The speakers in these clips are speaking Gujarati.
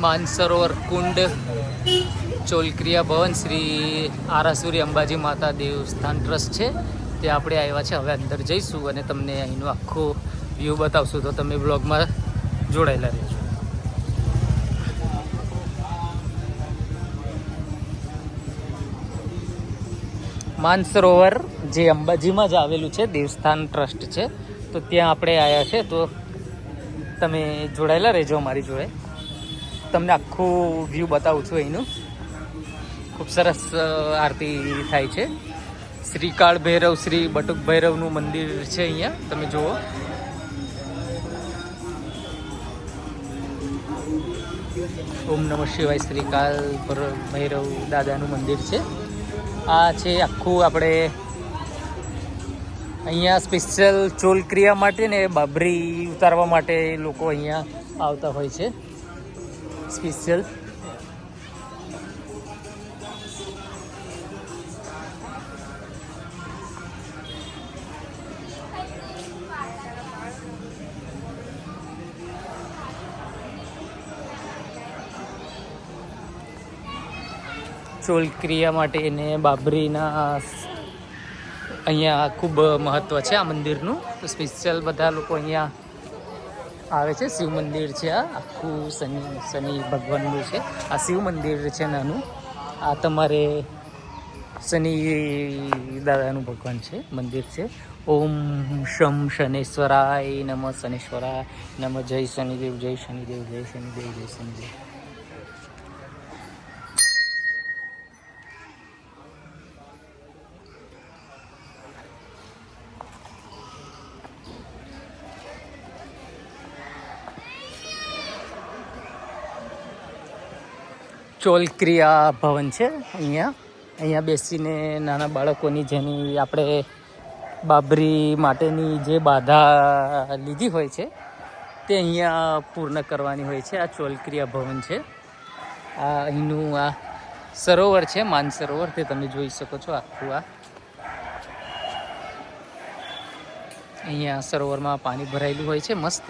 માનસરોવર કુંડ, ચોલક્રિયા ભવન શ્રી આરાસુરી અંબાજી માતા દેવસ્થાન ટ્રસ્ટ છે. ત્યાં આપણે આવ્યા છે. હવે અંદર જઈશું અને તમને અહીંનો આખો વ્યૂ બતાવશું. તો તમે બ્લોગમાં જોડાયેલા રહેજો. માનસરોવર જે અંબાજીમાં જ આવેલું છે, દેવસ્થાન ટ્રસ્ટ છે. તો ત્યાં આપણે આવ્યા છે. તો તમે જોડાયેલા રહેજો અમારી જોડે. તમને આખું વ્યૂ બતાવું છું અહીંનું. ખૂબ સરસ આરતી થાય છે. શ્રી કાળ ભૈરવ, શ્રી બટુક ભૈરવનું મંદિર છે અહીંયા. તમે જુઓ. ઓમ નમઃ શિવાય શ્રી કાલ ભૈરવ દાદાનું મંદિર છે. આ છે આખું આપણે અહીંયા સ્પેશિયલ ચોલ ક્રિયા માટે ને બાબરી ઉતારવા માટે લોકો અહીંયા આવતા હોય છે. સ્પેશિયલ. ચોલ ક્રિયા માટે એને બાબરીના અહીંયા ખૂબ મહત્ત્વ છે આ મંદિરનું. સ્પેશિયલ બધા લોકો અહીંયા આવે છે. શિવ મંદિર છે આ. આખું શનિ શનિ ભગવાનનું છે. આ શિવ મંદિર છે નાનું. આ તમારે શનિ દાદાનું ભગવાન છે. મંદિર છે. ઓમ શમ શનેશ્વરાય નમ શનેશ્વરાય નમ. જય શનિદેવ જય શનિદેવ જય શનિદેવ જય શનિદેવ. ચોલક્રિયા ભવન છે અહીંયા. અહીંયા બેસીને નાના બાળકોની જેની આપણે બાબરી માટેની જે બાધા લીધી હોય છે, તે અહીંયા પૂર્ણ કરવાની હોય છે. આ ચોલક્રિયા ભવન છે. આ અહીંનું આ સરોવર છે માનસરોવર તે તમે જોઈ શકો છો આખું આ. અહીંયા સરોવરમાં પાણી ભરાયેલું હોય છે, મસ્ત.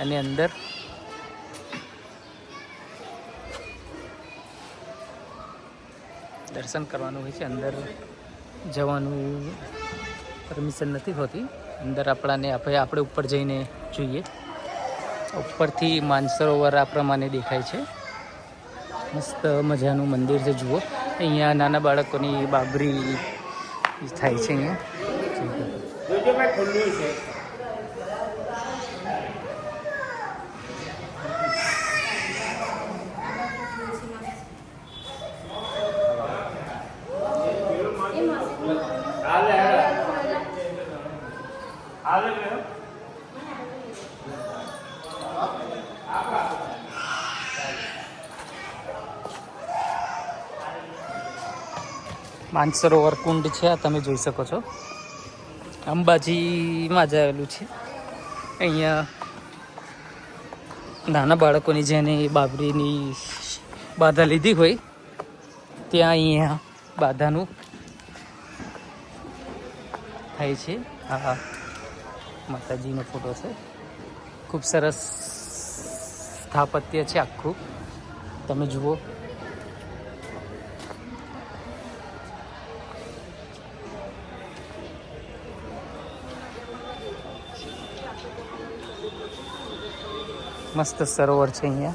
અને અંદર દર્શન કરવાનું હોય છે, અંદર જવાનું પરમિશન નથી હોતી. અંદર આપણાને આપણે આપણે ઉપર જઈને જોઈએ. ઉપરથી માનસરોવર આ પ્રમાણે દેખાય છે. મસ્ત મજાનું મંદિર છે, જુઓ. અહીંયા નાના બાળકોની બાબરી થાય છે અહીંયા જોજો ભાઈ ખુલ્લું છે હાલે હાલે હાલે માનસરોવર કુંડ છે, આ તમે જોઈ શકો છો. અંબાજીમાં જ આવેલું છે. અહીંયા નાના બાળકોની જેને બાબરીની બાધા લીધી હોય, ત્યાં અહીંયા બાધાનું થાય છે. આ માતાજીનો ફોટો છે. ખૂબ સરસ સ્થાપત્ય છે આખું. તમે જુઓ. મસ્ત સરોવર છે અહીંયા.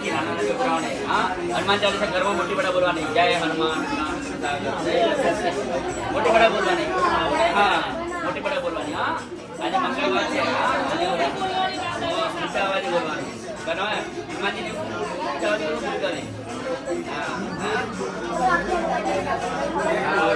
સોસાયટી નાના નાના છોકરાઓને હા, હનુમાન ચાલીસા ઘરમાં મોટી બડા બોલવાની. જય હનુમાન. મોટી બડા બોલવાની. હા, મોટી બડા બોલવાની, હા. આજે મંગળવાર છે સંતાવાદી બોલવાની. બનાવે હનુમાનજીની હા.